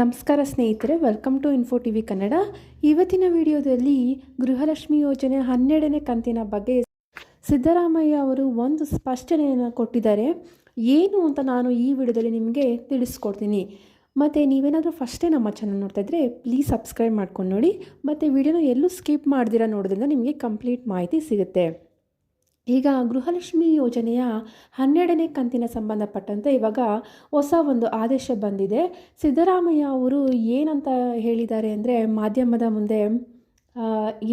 ನಮಸ್ಕಾರ ಸ್ನೇಹಿತರೆ welcome to info T V Kannada ಇವತ್ತಿನ ವಿಡಿಯೋದಲ್ಲಿ ಗೃಹಲಕ್ಷ್ಮಿ ಯೋಜನೆ ಹನ್ನೆರಡನೇ ಕಂತಿನ ಬಗ್ಗೆ ಸಿದ್ದರಾಮಯ್ಯ ಅವರು ಒಂದು ಸ್ಪಷ್ಟನೆಯನ್ನು ಕೊಟ್ಟಿದ್ದಾರೆ. ಏನು ಅಂತ ನಾನು ಈ ವಿಡಿಯೋದಲ್ಲಿ ನಿಮಗೆ ತಿಳಿಸ್ಕೊಡ್ತೀನಿ. ಮತ್ತು ನೀವೇನಾದರೂ ಫಸ್ಟೇ ನಮ್ಮ ಚಾನಲ್ ನೋಡ್ತಾ ಇದ್ದರೆ ಪ್ಲೀಸ್ ಸಬ್ಸ್ಕ್ರೈಬ್ ಮಾಡ್ಕೊಂಡು ನೋಡಿ. ಮತ್ತು ವಿಡಿಯೋನ ಎಲ್ಲೂ ಸ್ಕಿಪ್ ಮಾಡ್ದಿರ ನೋಡೋದ್ರಿಂದ ನಿಮಗೆ ಕಂಪ್ಲೀಟ್ ಮಾಹಿತಿ ಸಿಗುತ್ತೆ. ಈಗ ಗೃಹಲಕ್ಷ್ಮಿ ಯೋಜನೆಯ ಹನ್ನೆರಡನೇ ಕಂತಿನ ಸಂಬಂಧಪಟ್ಟಂತೆ ಇವಾಗ ಹೊಸ ಒಂದು ಆದೇಶ ಬಂದಿದೆ. ಸಿದ್ದರಾಮಯ್ಯ ಅವರು ಏನಂತ ಹೇಳಿದ್ದಾರೆ ಅಂದರೆ ಮಾಧ್ಯಮದ ಮುಂದೆ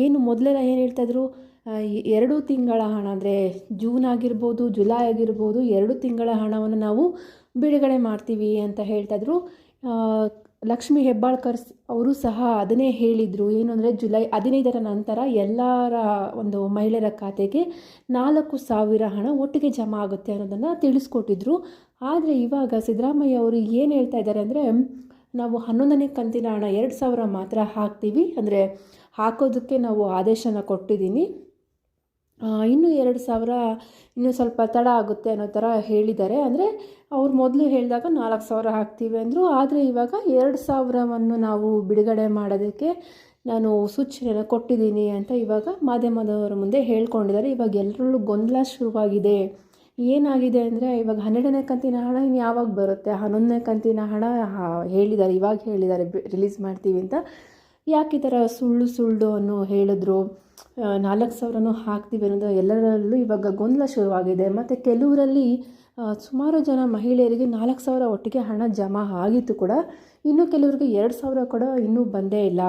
ಏನು ಮೊದಲೆಲ್ಲ ಏನು ಹೇಳ್ತಾಯಿದ್ರು ಎರಡು ತಿಂಗಳ ಹಣ ಅಂದರೆ ಜೂನ್ ಆಗಿರ್ಬೋದು, ಜುಲೈ ಆಗಿರ್ಬೋದು, ಎರಡು ತಿಂಗಳ ಹಣವನ್ನು ನಾವು ಬಿಡುಗಡೆ ಮಾಡ್ತೀವಿ ಅಂತ ಹೇಳ್ತಾಯಿದ್ರು ಲಕ್ಷ್ಮಿ ಹೆಬ್ಬಾಳ್ಕರ್ ಅವರು ಸಹ ಅದನ್ನೇ ಹೇಳಿದರು. ಏನು ಅಂದರೆ ಜುಲೈ ಹದಿನೈದರ ನಂತರ ಎಲ್ಲರ ಒಂದು ಮಹಿಳೆಯರ ಖಾತೆಗೆ ನಾಲ್ಕು ಸಾವಿರ ಹಣ ಒಟ್ಟಿಗೆ ಜಮಾ ಆಗುತ್ತೆ ಅನ್ನೋದನ್ನು ತಿಳಿಸ್ಕೊಟ್ಟಿದ್ರು. ಆದರೆ ಇವಾಗ ಸಿದ್ದರಾಮಯ್ಯ ಅವರು ಏನು ಹೇಳ್ತಾ ಇದ್ದಾರೆ ಅಂದರೆ, ನಾವು ಹನ್ನೊಂದನೇ ಕಂತಿನ ಹಣ ಎರಡು ಸಾವಿರ ಮಾತ್ರ ಹಾಕ್ತೀವಿ. ಅಂದರೆ ಹಾಕೋದಕ್ಕೆ ನಾವು ಆದೇಶನ ಕೊಟ್ಟಿದ್ದೀನಿ. ಇನ್ನೂ ಎರಡು ಸಾವಿರ, ಇನ್ನೂ ಸ್ವಲ್ಪ ತಡ ಆಗುತ್ತೆ ಅನ್ನೋ ಥರ ಹೇಳಿದ್ದಾರೆ. ಅಂದರೆ ಅವ್ರು ಮೊದಲು ಹೇಳಿದಾಗ ನಾಲ್ಕು ಸಾವಿರ ಹಾಕ್ತೀವಿ ಅಂದರು, ಆದರೆ ಇವಾಗ ಎರಡು ಸಾವಿರವನ್ನು ನಾವು ಬಿಡುಗಡೆ ಮಾಡೋದಕ್ಕೆ ನಾನು ಸೂಚನೆಯನ್ನು ಕೊಟ್ಟಿದ್ದೀನಿ ಅಂತ ಇವಾಗ ಮಾಧ್ಯಮದವರ ಮುಂದೆ ಹೇಳ್ಕೊಂಡಿದ್ದಾರೆ. ಇವಾಗ ಎಲ್ಲರಲ್ಲೂ ಗೊಂದಲ ಶುರುವಾಗಿದೆ. ಏನಾಗಿದೆ ಅಂದರೆ ಇವಾಗ ಹನ್ನೆರಡನೇ ಕಂತಿನ ಹಣ ಇನ್ನು ಯಾವಾಗ ಬರುತ್ತೆ? ಹನ್ನೊಂದನೇ ಕಂತಿನ ಹಣ ಹೇಳಿದ್ದಾರೆ, ಇವಾಗ ಹೇಳಿದ್ದಾರೆ, ರಿಲೀಸ್ ಮಾಡ್ತೀವಿ ಅಂತ. ಯಾಕೆ ಈ ಥರ ಸುಳ್ಳು ಸುಳ್ಳು ಅನ್ನೋ ಹೇಳಿದ್ರು? ನಾಲ್ಕು ಸಾವಿರನೂ ಹಾಕ್ತೀವಿ ಅನ್ನೋದು ಎಲ್ಲರಲ್ಲೂ ಇವಾಗ ಗೊಂದಲ ಶುರುವಾಗಿದೆ. ಮತ್ತು ಕೆಲವರಲ್ಲಿ ಸುಮಾರು ಜನ ಮಹಿಳೆಯರಿಗೆ ನಾಲ್ಕು ಸಾವಿರ ಒಟ್ಟಿಗೆ ಹಣ ಜಮಾ ಆಗಿತ್ತು ಕೂಡ. ಇನ್ನು ಕೆಲವರಿಗೆ ಎರಡು ಸಾವಿರ ಕೂಡ ಇನ್ನೂ ಬಂದೇ ಇಲ್ಲ.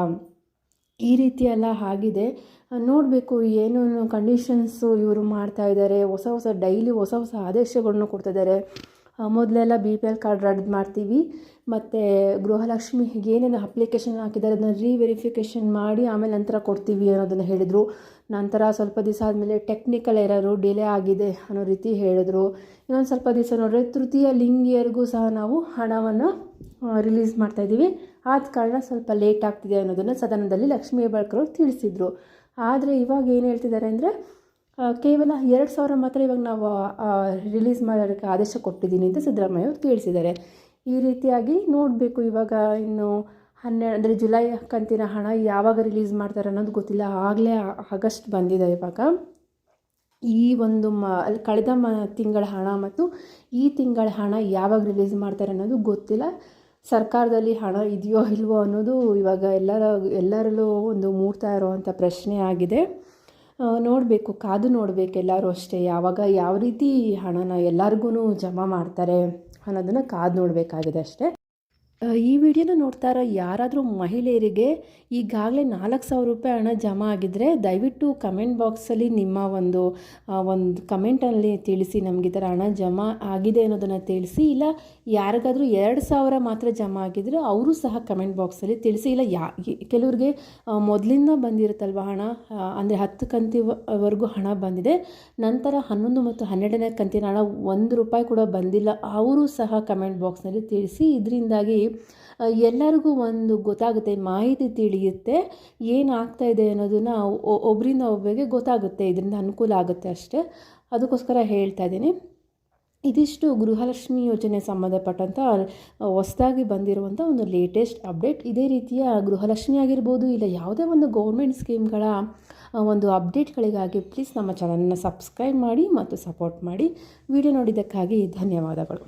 ಈ ರೀತಿ ಎಲ್ಲ ಆಗಿದೆ. ನೋಡಬೇಕು ಏನೇನು ಕಂಡೀಷನ್ಸು ಇವರು ಮಾಡ್ತಾ ಇದ್ದಾರೆ. ಹೊಸ ಹೊಸ ಡೈಲಿ ಹೊಸ ಹೊಸ ಆದೇಶಗಳನ್ನು ಕೊಡ್ತಾ ಇದ್ದಾರೆ. ಮೊದಲೆಲ್ಲ ಬಿ ಪಿ ಎಲ್ ಕಾರ್ಡ್ ರದ್ದು ಮಾಡ್ತೀವಿ. ಮತ್ತು ಗೃಹಲಕ್ಷ್ಮಿ ಏನೇನು ಅಪ್ಲಿಕೇಶನ್ ಹಾಕಿದ್ದಾರೆ ಅದನ್ನು ರೀವೆರಿಫಿಕೇಷನ್ ಮಾಡಿ ಆಮೇಲೆ ನಂತರ ಕೊಡ್ತೀವಿ ಅನ್ನೋದನ್ನು ಹೇಳಿದರು. ನಂತರ ಸ್ವಲ್ಪ ದಿವಸ ಆದಮೇಲೆ ಟೆಕ್ನಿಕಲ್ ಎರರು ಡಿಲೇ ಆಗಿದೆ ಅನ್ನೋ ರೀತಿ ಹೇಳಿದ್ರು. ಇನ್ನೊಂದು ಸ್ವಲ್ಪ ದಿವಸ ನೋಡಿದ್ರೆ ತೃತೀಯ ಲಿಂಗಿಯರಿಗೂ ಸಹ ನಾವು ಹಣವನ್ನು ರಿಲೀಸ್ ಮಾಡ್ತಾಯಿದ್ದೀವಿ ಆದ ಕಾರಣ ಸ್ವಲ್ಪ ಲೇಟ್ ಆಗ್ತಿದೆ ಅನ್ನೋದನ್ನು ಸದನದಲ್ಲಿ ಲಕ್ಷ್ಮೀ ಹೆಬ್ಬಾಳ್ಕರ್ ತಿಳಿಸಿದರು. ಆದರೆ ಇವಾಗ ಏನು ಹೇಳ್ತಿದ್ದಾರೆ ಅಂದರೆ ಕೇವಲ ಎರಡು ಸಾವಿರ ಮಾತ್ರ ಇವಾಗ ನಾವು ರಿಲೀಸ್ ಮಾಡೋದಕ್ಕೆ ಆದೇಶ ಕೊಟ್ಟಿದ್ದೀನಿ ಅಂತ ಸಿದ್ದರಾಮಯ್ಯ ಅವರು ತಿಳಿಸಿದ್ದಾರೆ. ಈ ರೀತಿಯಾಗಿ ನೋಡಬೇಕು ಇವಾಗ ಇನ್ನು ಹನ್ನೆರಡು, ಅಂದರೆ ಜುಲೈ ಕಂತಿನ ಹಣ ಯಾವಾಗ ರಿಲೀಸ್ ಮಾಡ್ತಾರೆ ಅನ್ನೋದು ಗೊತ್ತಿಲ್ಲ. ಆಗಲೇ ಆಗಸ್ಟ್ ಬಂದಿದೆ ಇವಾಗ. ಈ ಒಂದು ಮ, ಕಳೆದ ಮ, ತಿಂಗಳ ಹಣ ಮತ್ತು ಈ ತಿಂಗಳ ಹಣ ಯಾವಾಗ ರಿಲೀಸ್ ಮಾಡ್ತಾರೆ ಅನ್ನೋದು ಗೊತ್ತಿಲ್ಲ. ಸರ್ಕಾರದಲ್ಲಿ ಹಣ ಇದೆಯೋ ಇಲ್ವೋ ಅನ್ನೋದು ಇವಾಗ ಎಲ್ಲರ, ಎಲ್ಲರಲ್ಲೂ ಒಂದು ಮೂಡ್ತಾ ಇರುವಂಥ ಪ್ರಶ್ನೆ ಆಗಿದೆ. ನೋಡಬೇಕು, ಕಾದು ನೋಡಬೇಕು ಎಲ್ಲರೂ ಅಷ್ಟೇ. ಯಾವಾಗ ಯಾವ ರೀತಿ ಹಣನ ಎಲ್ಲರಿಗೂ ಜಮಾ ಮಾಡ್ತಾರೆ ಅನ್ನೋದನ್ನು ಕಾದು ನೋಡಬೇಕಾಗಿದೆ ಅಷ್ಟೇ. ಈ ವಿಡಿಯೋನ ನೋಡ್ತಾ ಇರೋ ಯಾರಾದರೂ ಮಹಿಳೆಯರಿಗೆ ಈಗಾಗಲೇ ನಾಲ್ಕು ಸಾವಿರ ರೂಪಾಯಿ ಹಣ ಜಮಾ ಆಗಿದ್ದರೆ ದಯವಿಟ್ಟು ಕಮೆಂಟ್ ಬಾಕ್ಸಲ್ಲಿ ನಿಮ್ಮ ಒಂದು ಒಂದು ಕಮೆಂಟಲ್ಲಿ ತಿಳಿಸಿ ನಮಗೆ ಈ ಥರ ಹಣ ಜಮಾ ಆಗಿದೆ ಅನ್ನೋದನ್ನು ತಿಳಿಸಿ. ಇಲ್ಲ, ಯಾರಿಗಾದರೂ ಎರಡು ಸಾವಿರ ಮಾತ್ರ ಜಮಾ ಆಗಿದ್ದರೆ ಅವರು ಸಹ ಕಮೆಂಟ್ ಬಾಕ್ಸಲ್ಲಿ ತಿಳಿಸಿ. ಇಲ್ಲ, ಯಾ ಕೆಲವ್ರಿಗೆ ಮೊದಲಿಂದ ಬಂದಿರುತ್ತಲ್ವ ಹಣ? ಅಂದರೆ ಹತ್ತು ಕಂತಿವರೆಗೂ ಹಣ ಬಂದಿದೆ. ನಂತರ ಹನ್ನೊಂದು ಮತ್ತು ಹನ್ನೆರಡನೇ ಕಂತಿನ ಹಣ ಒಂದು ರೂಪಾಯಿ ಕೂಡ ಬಂದಿಲ್ಲ. ಅವರು ಸಹ ಕಮೆಂಟ್ ಬಾಕ್ಸ್ನಲ್ಲಿ ತಿಳಿಸಿ. ಇದರಿಂದಾಗಿ ಎಲ್ಲರಿಗೂ ಒಂದು ಗೊತ್ತಾಗುತ್ತೆ, ಮಾಹಿತಿ ತಿಳಿಯುತ್ತೆ, ಏನಾಗ್ತಾ ಇದೆ ಅನ್ನೋದನ್ನು ಒಬ್ಬರಿಂದ ಒಬ್ಬರಿಗೆ ಗೊತ್ತಾಗುತ್ತೆ, ಇದರಿಂದ ಅನುಕೂಲ ಆಗುತ್ತೆ ಅಷ್ಟೇ. ಅದಕ್ಕೋಸ್ಕರ ಹೇಳ್ತಾ ಇದ್ದೀನಿ. ಇದಿಷ್ಟು ಗೃಹಲಕ್ಷ್ಮಿ ಯೋಜನೆ ಸಂಬಂಧಪಟ್ಟಂಥ ಹೊಸದಾಗಿ ಬಂದಿರುವಂಥ ಒಂದು ಲೇಟೆಸ್ಟ್ ಅಪ್ಡೇಟ್ ಇದೇ ರೀತಿಯ ಗೃಹಲಕ್ಷ್ಮಿ ಆಗಿರ್ಬೋದು, ಇಲ್ಲ ಯಾವುದೇ ಒಂದು ಗೌರ್ಮೆಂಟ್ ಸ್ಕೀಮ್ಗಳ ಒಂದು ಅಪ್ಡೇಟ್ಗಳಿಗಾಗಿ ಪ್ಲೀಸ್ ನಮ್ಮ ಚಾನಲನ್ನು ಸಬ್ಸ್ಕ್ರೈಬ್ ಮಾಡಿ ಮತ್ತು ಸಪೋರ್ಟ್ ಮಾಡಿ. ವಿಡಿಯೋ ನೋಡಿದ್ದಕ್ಕಾಗಿ ಧನ್ಯವಾದಗಳು.